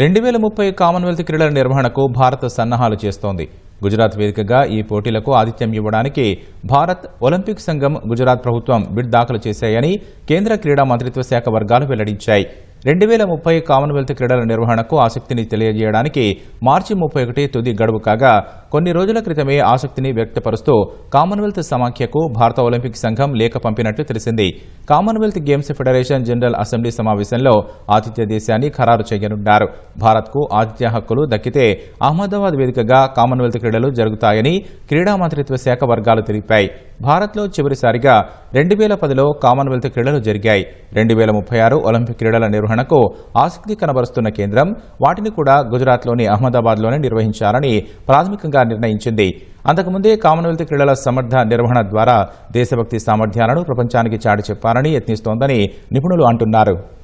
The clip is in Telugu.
రెండు వేల ముప్పై కామన్వెల్త్ క్రీడల నిర్వహణకు భారత్ సన్నాహాలు చేస్తోంది. గుజరాత్ వేదికగా ఈ పోటీలకు ఆతిథ్యం ఇవ్వడానికి భారత్ ఒలింపిక్ సంఘం గుజరాత్ ప్రభుత్వం బిడ్ దాఖలు చేశాయని కేంద్ర క్రీడా మంత్రిత్వ శాఖ వర్గాలు వెల్లడించాయి. రెండు వేల ముప్పై కామన్వెల్త్ క్రీడల నిర్వహణకు ఆసక్తిని తెలియజేయడానికి మార్చి ముప్పై ఒకటి తుది గడువు కాగా కొన్ని రోజుల క్రితమే ఆసక్తిని వ్యక్తపరుస్తూ కామన్వెల్త్ సమాఖ్యకు భారత ఒలింపిక్ సంఘం లేఖ పంపినట్లు తెలిసింది. Commonwealth Games Federation General Assembly సమావేశంలో ఆతిథ్య దేశాన్ని ఖరారు చేయనున్నారు. భారత్కు ఆతిథ్య హక్కులు దక్కితే అహ్మదాబాద్ వేదికగా కామన్వెల్త్ క్రీడలు జరుగుతాయని క్రీడా మంత్రిత్వ శాఖ వర్గాలు తెలిపాయి. భారత్లో చివరిసారిగా రెండు వేల పదిలో కామన్వెల్త్ క్రీడలు జరిగాయి. రెండు వేల ముప్పై ఆరు ఒలింపిక్ క్రీడల నిర్వహణకు ఆసక్తి కనబరుస్తున్న కేంద్రం వాటిని కూడా గుజరాత్లోని అహ్మదాబాద్లోనే నిర్వహించాలని ప్రాథమికంగా నిర్ణయించింది. అంతకుముందే కామన్వెల్త్ క్రీడల సమర్థ నిర్వహణ ద్వారా దేశభక్తి సామర్థ్యాలను ప్రపంచానికి చాటి చెప్పాలని యత్నిస్తోందని నిపుణులు అంటున్నారు.